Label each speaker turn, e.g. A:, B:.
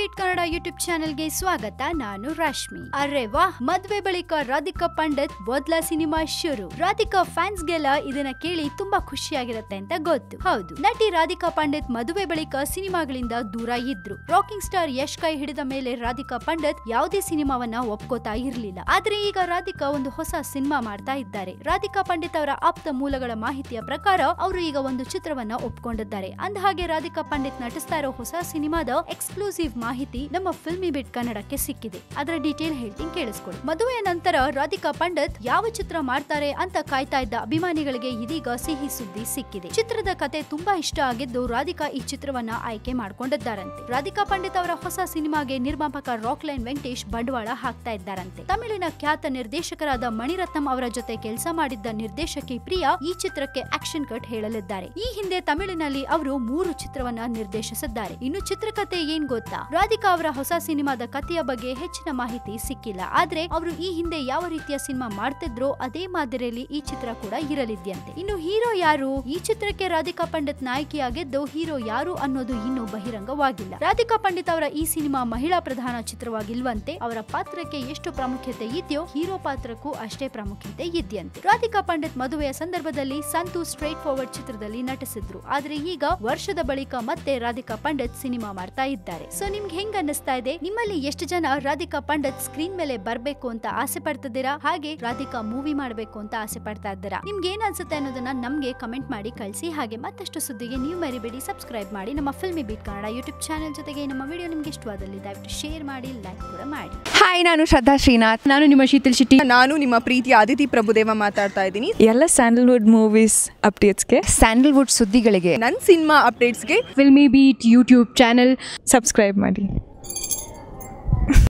A: Beet Kannada YouTube ಚಾನೆಲ್ಗೆ ಸ್ವಾಗತ. ನಾನು ರಶ್ಮಿ. ಅರೆ ವಾಹ್, ಮದ್ವೆ ಬಳಿಕ ರಾಧಿಕಾ ಪಂಡಿತ್ ಮೊದ್ಲ ಸಿನಿಮಾ ಶುರು. ರಾಧಿಕಾ ಫ್ಯಾನ್ಸ್ ಗೆಲ್ಲ ಇದನ್ನ ಕೇಳಿ ತುಂಬಾ ಖುಷಿಯಾಗಿರುತ್ತೆ ಅಂತ ಗೊತ್ತು. ಹೌದು, ನಟಿ ರಾಧಿಕಾ ಪಂಡಿತ್ ಮದುವೆ ಬಳಿಕ ಸಿನಿಮಾಗಳಿಂದ ದೂರ ಇದ್ರು. ರಾಕಿಂಗ್ ಸ್ಟಾರ್ ಯಶ್ ಕೈ ಹಿಡಿದ ಮೇಲೆ ರಾಧಿಕಾ ಪಂಡಿತ್ ಯಾವುದೇ ಸಿನಿಮಾವನ್ನ ಒಪ್ಕೋತಾ ಇರ್ಲಿಲ್ಲ. ಆದ್ರೆ ಈಗ ರಾಧಿಕಾ ಒಂದು ಹೊಸ ಸಿನಿಮಾ ಮಾಡ್ತಾ ಇದ್ದಾರೆ. ರಾಧಿಕಾ ಪಂಡಿತ್ ಅವರ ಆಪ್ತ ಮೂಲಗಳ ಮಾಹಿತಿಯ ಪ್ರಕಾರ ಅವರು ಈಗ ಒಂದು ಚಿತ್ರವನ್ನ ಒಪ್ಕೊಂಡಿದ್ದಾರೆ. ಅಂದಹಾಗೆ ರಾಧಿಕಾ ಪಂಡಿತ್ ನಟಿಸ್ತಾ ಇರೋ ಹೊಸ ಸಿನಿಮಾದ ಎಕ್ಸ್ಕ್ಲೂಸಿವ್ ಮಾಹಿತಿ ನಮ್ಮ ಫಿಲ್ಮಿ ಬಿಟ್ ಕನ್ನಡಕ್ಕೆ ಸಿಕ್ಕಿದೆ. ಅದರ ಡೀಟೇಲ್ ಹೇಳ್ತೀನಿ, ಕೇಳಿಸ್ಕೊಳ್ಳಿ. ಮದುವೆಯ ನಂತರ ರಾಧಿಕಾ ಪಂಡಿತ್ ಯಾವ ಚಿತ್ರ ಮಾಡ್ತಾರೆ ಅಂತ ಕಾಯ್ತಾ ಇದ್ದ ಅಭಿಮಾನಿಗಳಿಗೆ ಇದೀಗ ಸಿಹಿ ಸುದ್ದಿ ಸಿಕ್ಕಿದೆ. ಚಿತ್ರದ ಕತೆ ತುಂಬಾ ಇಷ್ಟ ಆಗಿದ್ದು ರಾಧಿಕಾ ಈ ಚಿತ್ರವನ್ನ ಆಯ್ಕೆ ಮಾಡಿಕೊಂಡಿದ್ದಾರಂತೆ. ರಾಧಿಕಾ ಪಂಡಿತ್ ಅವರ ಹೊಸ ಸಿನಿಮಾಗೆ ನಿರ್ಮಾಪಕ ರಾಕ್ ಲೈನ್ ವೆಂಕಟೇಶ್ ಬಂಡವಾಳ ಹಾಕ್ತಾ ಇದ್ದಾರಂತೆ. ತಮಿಳಿನ ಖ್ಯಾತ ನಿರ್ದೇಶಕರಾದ ಮಣಿರತ್ನಂ ಅವರ ಜೊತೆ ಕೆಲಸ ಮಾಡಿದ್ದ ನಿರ್ದೇಶಕಿ ಪ್ರಿಯಾ ಈ ಚಿತ್ರಕ್ಕೆ ಆಕ್ಷನ್ ಕಟ್ ಹೇಳಲಿದ್ದಾರೆ. ಈ ಹಿಂದೆ ತಮಿಳಿನಲ್ಲಿ ಅವರು ಮೂರು ಚಿತ್ರವನ್ನ ನಿರ್ದೇಶಿಸಿದ್ದಾರೆ. ಇನ್ನು ಚಿತ್ರಕಥೆ ಏನ್ ಗೊತ್ತಾ? ರಾಧಿಕಾ ಅವರ ಹೊಸ ಸಿನಿಮಾದ ಕಥೆಯ ಬಗ್ಗೆ ಹೆಚ್ಚಿನ ಮಾಹಿತಿ ಸಿಕ್ಕಿಲ್ಲ. ಆದ್ರೆ ಅವರು ಈ ಹಿಂದೆ ಯಾವ ರೀತಿಯ ಸಿನಿಮಾ ಮಾಡ್ತಿದ್ರೋ ಅದೇ ಮಾದರಿಯಲ್ಲಿ ಈ ಚಿತ್ರ ಕೂಡ ಇರಲಿದ್ಯಂತೆ. ಇನ್ನು ಹೀರೋ ಯಾರು? ಈ ಚಿತ್ರಕ್ಕೆ ರಾಧಿಕಾ ಪಂಡಿತ್ ನಾಯಕಿಯಾಗಿದ್ದು ಹೀರೋ ಯಾರು ಅನ್ನೋದು ಇನ್ನೂ ಬಹಿರಂಗವಾಗಿಲ್ಲ. ರಾಧಿಕಾ ಪಂಡಿತ್ ಅವರ ಈ ಸಿನಿಮಾ ಮಹಿಳಾ ಪ್ರಧಾನ ಚಿತ್ರವಾಗಿಲ್ವಂತೆ ಅವರ ಪಾತ್ರಕ್ಕೆ ಎಷ್ಟು ಪ್ರಾಮುಖ್ಯತೆ ಇದೆಯೋ ಹೀರೋ ಪಾತ್ರಕ್ಕೂ ಅಷ್ಟೇ ಪ್ರಾಮುಖ್ಯತೆ ಇದೆಯಂತೆ. ರಾಧಿಕಾ ಪಂಡಿತ್ ಮದುವೆಯ ಸಂದರ್ಭದಲ್ಲಿ ಸಂತು ಸ್ಟ್ರೈಟ್ ಫಾರ್ವರ್ಡ್ ಚಿತ್ರದಲ್ಲಿ ನಟಿಸಿದ್ರು. ಆದ್ರೆ ಈಗ ವರ್ಷದ ಬಳಿಕ ಮತ್ತೆ ರಾಧಿಕಾ ಪಂಡಿತ್ ಸಿನಿಮಾ ಮಾಡ್ತಾ ಇದ್ದಾರೆ. ಸೊ ನಿಮ್ಗೆ ಹೆಂಗ್ ಅನ್ನಿಸ್ತಾ ಇದೆ? ನಿಮ್ಮಲ್ಲಿ ಎಷ್ಟು ಜನ ರಾಧಿಕಾ ಪಂಡಿತ್ ಸ್ಕ್ರೀನ್ ಮೇಲೆ ಬರ್ಬೇಕು ಅಂತ ಆಸೆ ಪಡ್ತಿದ್ದೀರಾ? ಹಾಗೆ ರಾಧಿಕಾ ಮೂವಿ ಮಾಡ್ಬೇಕು ಅಂತ ಆಸೆ ಪಡ್ತಾ ಇದ್ದೀರಾ? ನಿಮ್ಗೆ ಏನ್ ಅನ್ಸುತ್ತೆ ಅನ್ನೋದನ್ನ ನಮ್ಗೆ ಕಮೆಂಟ್ ಮಾಡಿ ಕಳಿಸಿ. ಹಾಗೆ ಮತ್ತಷ್ಟು ಸುದ್ದಿಗೆ ನೀವು ಮರಿಬೇಡಿ. ಸಬ್ಸ್ಕ್ರೈಬ್ ಮಾಡಿ ನಮ್ಮ Filmi beat Kannada YouTube channel ಜೊತೆಗೆ ನಮ್ಮ ವಿಡಿಯೋ ನಿಮ್ಗೆ ಇಷ್ಟವಾದಲ್ಲಿ ದಯವಿಟ್ಟು ಶೇರ್ ಮಾಡಿ ಲೈಕ್ ಕೂಡ ಮಾಡಿ.
B: ಹಾಯ್ ನಾನು ಶ್ರದ್ಧಾ ಶ್ರೀನಾಥ್.
C: ನಾನು ನಿಮ್ಮ ಶೀತಲ್ ಶೆಟ್ಟಿ.
D: ನಾನು ನಿಮ್ಮ ಪ್ರೀತಿ ಆದಿತಿ ಪ್ರಭುದೇವ ಮಾತಾಡ್ತಾ ಇದ್ದೀನಿ.
C: ಎಲ್ಲ ಸ್ಯಾಂಡಲ್ವುಡ್ ಮೂವೀಸ್ ಅಪ್ಡೇಟ್ಸ್ಗೆ?
B: ಸ್ಯಾಂಡಲ್ವುಡ್ ಸುದ್ದಿಗಳಿಗೆ.
D: ನನ್ನ cinema ಅಪ್ಡೇಟ್ಸ್ಗೆ
C: Filmi beat YouTube channel subscribe ಮಾಡಿ